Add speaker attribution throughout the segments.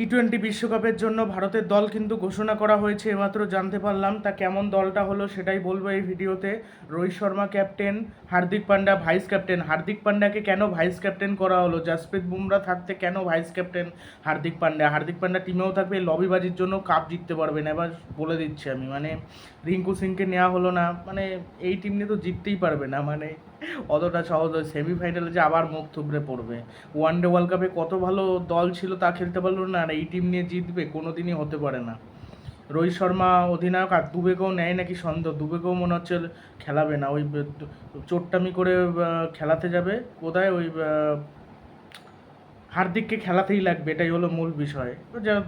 Speaker 1: T twenty বিশ্বকাপের জন্য ভারতের দল কিন্তু ঘোষণা করা হয়েছে, এমাত্র জানতে পারলাম। তা কেমন দলটা হলো সেটাই বলব এই ভিডিওতে। Rohit Sharma captain Hardik Pandya vice captain Hardik পান্ডাকে কেন ভাইস ক্যাপ্টেন করা হলো? জাসপ্রীত বুমরা থাকতে কেন ভাইস ক্যাপ্টেন হার্দিক পান্ডা? হার্দিক পান্ডা টিমেও থাকবে, লবিবাজির জন্য কাপ জিততে পারবে না। এবার বলে দিচ্ছি আমি মানে রিঙ্কু সিংকে নেওয়া হলো না মানে এই টিম নিয়ে তো জিততেই পারবে না মানে অতটা সহজ হয় সেমিফাইনালে যে আবার মুখ থুবড়ে পড়বে। ওয়ান ডে ওয়ার্ল্ড কাপে কত ভালো দল ছিল তা খেলতে পারল না, আর এই টিম নিয়ে জিতবে কোনো দিনই হতে পারে না। রোহিত শর্মা অধিনায়ক আর দুবেকেও নেয় নাকি সন্দেহ? দুবেকেও মনে হচ্ছে খেলাবে না। ওই চোট্টামি করে খেলাতে যাবে। কোথায়? ওই হার্দিককে খেলাতেই লাগবে। এটাই হলো মূল বিষয়।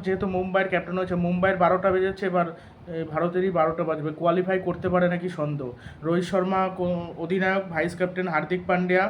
Speaker 1: যেহেতু মুম্বাইয়ের ক্যাপ্টেন হয়েছে, মুম্বাইয়ের বারোটা বেজেছে, এবার ভারতেরই বারোটা বাজবে। কোয়ালিফাই করতে পারে নাকি সন্দেহ? রোহিত শর্মা অধিনায়ক ভাইস ক্যাপ্টেন হার্দিক পান্ডিয়া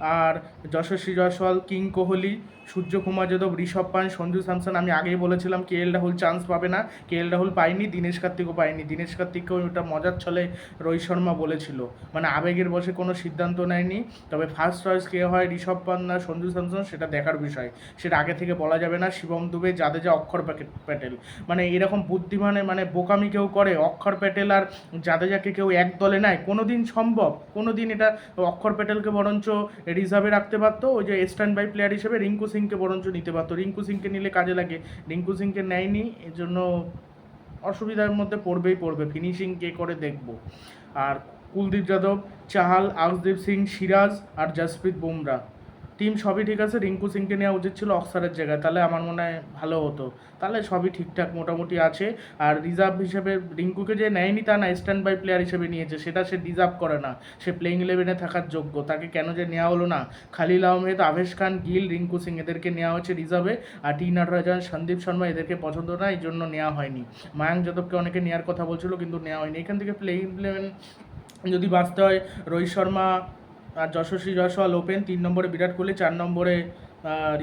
Speaker 1: আর যশস্বী জয়সওয়াল কিং কোহলি, সূর্যকুমার যাদব, ঋষভ পান সঞ্জু স্যামসন। আমি আগেই বলেছিলাম কে এল রাহুল চান্স পাবে না। কে এল রাহুল পায়নি, দীনেশ কার্তিকও পায়নি। দীনেশ কার্তিককেও ওটা মজার ছলে রোহিত শর্মা বলেছিল। মানে আবেগের বসে কোনো সিদ্ধান্ত নেয়নি। তবে ফার্স্ট চয়েস কে হয় ঋষভ পান না সঞ্জু স্যামসন, সেটা দেখার বিষয়। সেটা আগে থেকে বলা যাবে না। শিবম দুবে, জাদেজা, অক্ষর প্যাটেল। মানে এরকম বুদ্ধিমানে মানে বোকামি কেউ করে, অক্ষর প্যাটেল আর জাদেজাকে কেউ এক দলে নেয় কোনো দিন সম্ভব কোনো দিন এটা অক্ষর প্যাটেলকে বরঞ্চ রিজার্ভে রাখতে পারতো ওই যে স্ট্যান্ড বাই প্লেয়ার হিসেবে রিঙ্কু সিংকে বরঞ্চ নিতে পারতো রিঙ্কু সিংকে নিলে কাজে লাগে, রিঙ্কু সিংকে নেয়নি এর জন্য অসুবিধার মধ্যে পড়বেই পড়বে ফিনিশিং কে করে দেখব। আর কুলদীপ যাদব, চাহাল আকসদীপ সিং, সিরাজ আর জসপ্রীত বুমরা। টিম সবই ঠিক আছে, রিঙ্কু সিংকে নেওয়া উচিত ছিল অক্সারের জায়গায়, তাহলে আমার মনে হয় ভালো হতো। তাহলে সবই ঠিকঠাক মোটামুটি আছে। আর রিজার্ভ হিসেবে রিঙ্কুকে যে নেয়নি তা না স্ট্যান্ড বাই প্লেয়ার হিসেবে নিয়েছে। সেটা সে ডিজার্ভ করে না। সে প্লেইং ইলেভেনে থাকার যোগ্য। তাকে কেন যে নেওয়া হলো না? খালিল আহমেদ, আভেশ খান, গিল, রিঙ্কু সিং এদেরকে নেওয়া হয়েছে রিজার্ভে আর টি নটরাজন, সন্দীপ শর্মা এদেরকে পছন্দ না, এই জন্য নেওয়া হয়নি। মায়াঙ্ক যাদবকে অনেকে নেওয়ার কথা বলছিল, কিন্তু নেওয়া হয়নি। এখান থেকে প্লেইং ইলেভেন যদি বাঁচতে হয়, রোহিত শর্মা আর যশস্বী জয়সওয়াল ওপেন তিন নম্বরে বিরাট কোহলি, চার নম্বরে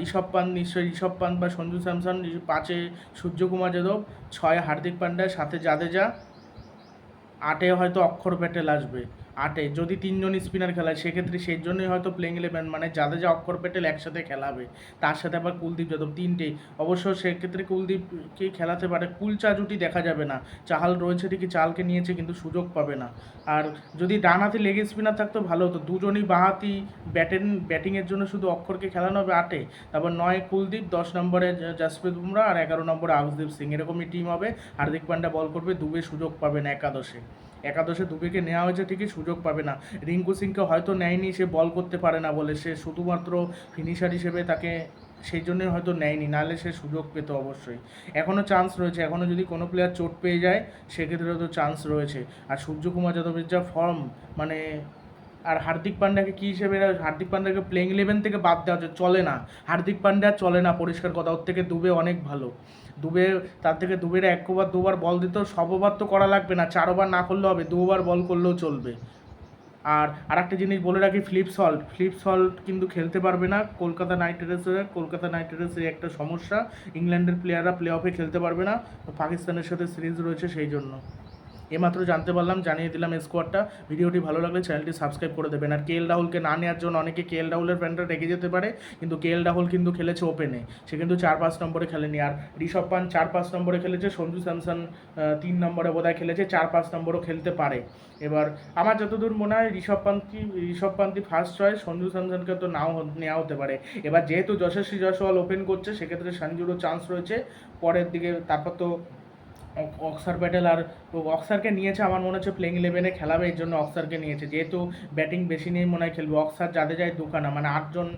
Speaker 1: ঋষভ পান্ত নিশ্চয়ই ঋষভ পান্ত বা সঞ্জু স্যামসন পাঁচে সূর্যকুমার যাদব, ছয় হার্দিক পান্ডা সাথে জাদেজা, আটে হয়তো অক্ষর প্যাটেল আসবে। আটে। যদি তিনজন স্পিনার খেলায়, সেক্ষেত্রে সেই জন্যই হয়তো প্লেইং ইলেভেন মানে যাদের যা অক্ষর প্যাটেল একসাথে খেলাবে, তার সাথে আবার কুলদীপ যাদব তিনটে। অবশ্য সেক্ষেত্রে কুলদীপকেই খেলাতে পারে? কুলচা জুটি দেখা যাবে না। চাহাল রয়েছে ঠিকই, চালকে নিয়েছে কিন্তু সুযোগ পাবে না। আর যদি ডানহাতি লেগ স্পিনার থাকতো, ভালো হতো। দুজনই বাঁহাতি ব্যাটেন ব্যাটিংয়ের জন্য শুধু অক্ষরকে খেলানো হবে আটে। তারপর নয়, কুলদীপ, দশ নম্বরে জাসপ্রীত বুমরা, আর এগারো নম্বরে আকসদীপ সিং। এরকমই টিম হবে। হার্দিক পান্ডা বল করবে, দুবে সুযোগ পাবে না একাদশে। একাদশে দুবেকে নেওয়া হয়েছে ঠিকই সুযোগ পাবে না। রিঙ্কু সিংকে হয়তো নেয়নি, সে বল করতে পারে না বলে সে শুধুমাত্র ফিনিশার হিসেবে তাকে সেই জন্যই হয়তো নেয়নি, নাহলে সে সুযোগ পেত অবশ্যই। এখনও চান্স রয়েছে এখনও যদি কোনো প্লেয়ার চোট পেয়ে যায় সেক্ষেত্রে তো চান্স রয়েছে। আর সূর্যকুমার যাদবের যা ফর্ম মানে আর হার্দিক পান্ডাকে কী হিসেবে হার্দিক পান্ডাকে প্লেইং ইলেভেন থেকে বাদ দেওয়া হচ্ছে। চলে না। হার্দিক পান্ডা চলে না পরিষ্কার কথা। ওর থেকে দুবে অনেক ভালো। দুবে তার থেকে দুবের একবার দুবার বল দিতেও সব ওভার তো করা লাগবে না। চার ওভার না করলেও হবে। দু ওভার বল করলেও চলবে। আর আরেকটা জিনিস বলে রাখি ফ্লিপ সল্ট ফ্লিপ সল্ট কিন্তু খেলতে পারবে না। কলকাতা নাইট রাইডার্সের কলকাতা নাইট রাইডার্সের একটা সমস্যা। ইংল্যান্ডের প্লেয়াররা প্লে অফে খেলতে পারবে না। পাকিস্তানের সাথে সিরিজ রয়েছে সেই জন্য। এমাত্র জানতে পারলাম, জানিয়ে দিলাম স্কোয়াডটা ভিডিওটি ভালো লাগলে চ্যানেলটি সাবস্ক্রাইব করে দেবেন। আর কে এল রাহুলকে না নেওয়ার জন্য অনেকে কে এল রাহুলের ফ্যানটা রেগে যেতে পারে, কিন্তু কে এল রাহুল কিন্তু খেলেছে ওপেনে সে কিন্তু চার পাঁচ নম্বরে খেলেনি। আর ঋষভ পান চার পাঁচ নম্বরে খেলেছে, সঞ্জু স্যামসন তিন নম্বরে বোধহয় খেলেছে, চার পাঁচ নম্বরও খেলতে পারে। এবার আমার যতদূর মনে হয়, ঋষভ পান্তি ঋষভ পান্তি ফার্স্ট চয়েস সঞ্জু স্যামসনকে তো নাও নেওয়া হতে পারে। এবার যেহেতু যশস্বী জয়সওয়াল ওপেন করছে, সেক্ষেত্রে সঞ্জুরও চান্স রয়েছে। পরের দিকে তারপর তো অক্সার প্যাটেল আর অক্সারকে নিয়েছে আমার মনে হচ্ছে প্লেইং ইলেভেনে খেলাবে, এর জন্য অক্সারকে নিয়েছে। যেহেতু ব্যাটিং বেশি নিয়েই মনে হয় খেলবে অক্সার যাদের যায় দুখানা মানে আটজন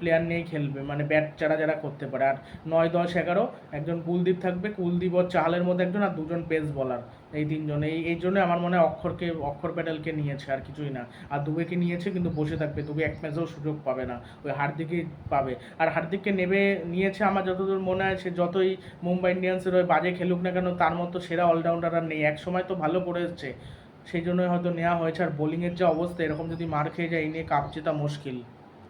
Speaker 1: প্লেয়ার নিয়েই খেলবে মানে ব্যাট যারা যারা করতে পারে। আর নয়, দশ, এগারো, একজন কুলদীপ থাকবে, কুলদীপ ও চাহালের মধ্যে একজন আর দুজন পেস বলার এই তিনজন, এই এই জন্য আমার মনে হয় অক্ষরকে, অক্ষর প্যাটেলকে নিয়েছে, আর কিছুই না। আর দুবেকে নিয়েছে কিন্তু বসে থাকবে, দুবে এক ম্যাচেও সুযোগ পাবে না, ওই হার্দিকই পাবে। আর হার্দিককে নেবে, নিয়েছে আমার যতদূর মনে হয়, সে যতই মুম্বাই ইন্ডিয়ান্সের ওই বাজে খেলুক না কেন, তার মতো সেরা অলরাউন্ডার আর নেই। এক সময় তো ভালো করে এসছে সেই জন্যই হয়তো নেওয়া হয়েছে। আর বোলিংয়ের যে অবস্থা, এরকম যদি মার খেয়ে যায়, এই নিয়ে কাপ জেতা মুশকিল।